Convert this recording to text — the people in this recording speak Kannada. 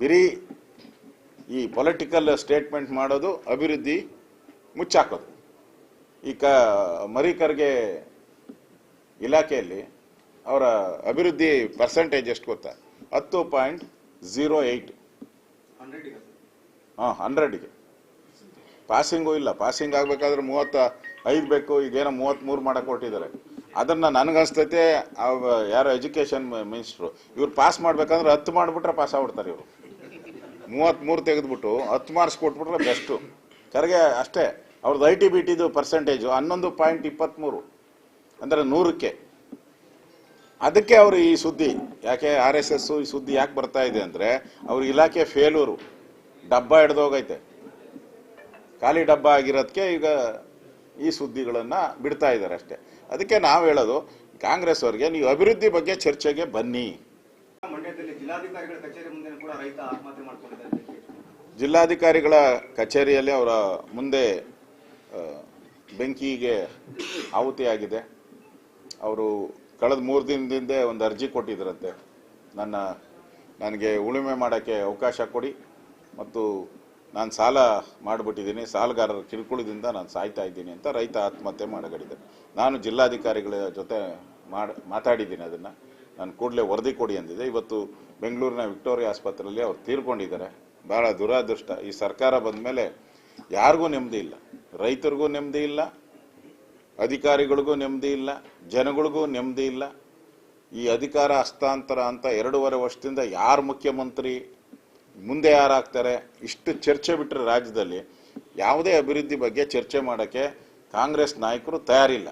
ಬರೀ ಈ ಪೊಲಿಟಿಕಲ್ ಸ್ಟೇಟ್ಮೆಂಟ್ ಮಾಡೋದು ಅಭಿವೃದ್ಧಿ ಮುಚ್ಚಾಕೋದು. ಈ ಕ ಮರಿಕರ್ಗೆ ಇಲಾಖೆಯಲ್ಲಿ ಅವರ ಅಭಿವೃದ್ಧಿ ಪರ್ಸೆಂಟೇಜ್ ಎಷ್ಟು ಗೊತ್ತಾ? ಹತ್ತು ಪಾಯಿಂಟ್ ಝೀರೋ ಏಯ್ಟ್. ಹಾಂ ಹಂಡ್ರೆಡ್ಗೆ ಪಾಸಿಂಗು ಇಲ್ಲ ಪಾಸಿಂಗ್ ಆಗಬೇಕಾದ್ರೆ ಮೂವತ್ತ ಐದು ಬೇಕು, ಈಗೇನೋ ಮೂವತ್ತ್ಮೂರು ಮಾಡಕ್ಕೆ ಕೊಟ್ಟಿದ್ದಾರೆ ಅದನ್ನು ನನಗನ್ಸ್ತೈತೆ ಯಾರೋ ಎಜುಕೇಷನ್ ಮಿನಿಸ್ಟ್ರು ಇವ್ರು ಪಾಸ್ ಮಾಡ್ಬೇಕಂದ್ರೆ ಹತ್ತು ಮಾಡಿಬಿಟ್ರೆ ಪಾಸ್ ಆಗ್ಬಿಡ್ತಾರೆ ಇವರು. ಮೂವತ್ತ್ಮೂರು ತೆಗೆದ್ಬಿಟ್ಟು ಹತ್ತು ಮಾರ್ಕ್ಸ್ ಕೊಟ್ಬಿಟ್ರೆ ಬೆಸ್ಟು ಕರೆಗೆ ಅಷ್ಟೇ, ಅವ್ರದ್ದು ಐ ಟಿ ಬಿ ಟಿದು ಪರ್ಸೆಂಟೇಜು ಹನ್ನೊಂದು ಪಾಯಿಂಟ್ ಇಪ್ಪತ್ತ್ಮೂರು ಅಂದರೆ ನೂರಕ್ಕೆ. ಅದಕ್ಕೆ ಅವರು ಈ ಸುದ್ದಿ, ಯಾಕೆ ಆರ್ ಎಸ್ ಎಸ್ಸು ಈ ಸುದ್ದಿ ಯಾಕೆ ಬರ್ತಾ ಇದೆ ಅಂದರೆ, ಅವ್ರ ಇಲಾಖೆ ಫೇಲೂರು, ಡಬ್ಬ ಹಿಡ್ದೋಗೈತೆ ಖಾಲಿ ಡಬ್ಬ ಆಗಿರೋದಕ್ಕೆ ಈಗ ಈ ಸುದ್ದಿಗಳನ್ನು ಬಿಡ್ತಾ ಇದ್ದಾರೆ ಅಷ್ಟೇ. ಅದಕ್ಕೆ ನಾವು ಹೇಳೋದು, ಕಾಂಗ್ರೆಸ್ ಅವ್ರಿಗೆ ನೀವು ಅಭಿವೃದ್ಧಿ ಬಗ್ಗೆ ಚರ್ಚೆಗೆ ಬನ್ನಿ. ಜಿಲ್ಲಾಧಿಕಾರಿಗಳ ಕಚೇರಿ ಮುಂದೆ ಕೂಡ ರೈತ ಆತ್ಮಹತ್ಯೆ ಮಾಡ್ಕೊಂಡಿದ್ದಾರೆ ಜಿಲ್ಲಾಧಿಕಾರಿಗಳ ಕಚೇರಿಯಲ್ಲಿ ಅವರ ಮುಂದೆ ಬೆಂಕಿಗೆ ಆಹುತಿಯಾಗಿದೆ ಅವರು ಕಳೆದ ಮೂರು ದಿನದಿಂದ ಒಂದು ಅರ್ಜಿ ಕೊಟ್ಟಿದ್ದರಂತೆ ನನ್ನ, ನನಗೆ ಉಳುಮೆ ಮಾಡೋಕ್ಕೆ ಅವಕಾಶ ಕೊಡಿ ಮತ್ತು ನಾನು ಸಾಲ ಮಾಡಿಬಿಟ್ಟಿದ್ದೀನಿ, ಸಾಲಗಾರರ ಕಿರುಕುಳದಿಂದ ನಾನು ಸಾಯ್ತಾ ಇದ್ದೀನಿ ಅಂತ ರೈತ ಆತ್ಮಹತ್ಯೆ ಮಾಡಗಡಿದೆ ನಾನು ಜಿಲ್ಲಾಧಿಕಾರಿಗಳ ಜೊತೆ ಮಾಡಿ, ಮಾತಾಡಿದ್ದೀನಿ ಅದನ್ನು. ನಾನು ಕೂಡಲೇ ವರದಿ ಕೊಡಿ ಅಂದಿದೆ. ಇವತ್ತು ಬೆಂಗಳೂರಿನ ವಿಕ್ಟೋರಿಯಾ ಆಸ್ಪತ್ರೆಯಲ್ಲಿ ಅವ್ರು ತೀರ್ಕೊಂಡಿದ್ದಾರೆ. ಭಾಳ ದುರಾದೃಷ್ಟ. ಈ ಸರ್ಕಾರ ಬಂದ ಮೇಲೆ ಯಾರಿಗೂ ನೆಮ್ಮದಿ ಇಲ್ಲ. ರೈತರಿಗೂ ನೆಮ್ಮದಿ ಇಲ್ಲ. ಅಧಿಕಾರಿಗಳಿಗೂ ನೆಮ್ಮದಿ ಇಲ್ಲ. ಜನಗಳಿಗೂ ನೆಮ್ಮದಿ ಇಲ್ಲ. ಈ ಅಧಿಕಾರ ಹಸ್ತಾಂತರ ಅಂತ ಎರಡೂವರೆ ವರ್ಷದಿಂದ ಯಾರು ಮುಖ್ಯಮಂತ್ರಿ ಮುಂದೆ ಯಾರಾಗ್ತಾರೆ? ಇಷ್ಟು ಚರ್ಚೆ ಬಿಟ್ಟರೆ ರಾಜ್ಯದಲ್ಲಿ ಯಾವುದೇ ಅಭಿವೃದ್ಧಿ ಬಗ್ಗೆ ಚರ್ಚೆ ಮಾಡೋಕ್ಕೆ ಕಾಂಗ್ರೆಸ್ ನಾಯಕರು ತಯಾರಿಲ್ಲ.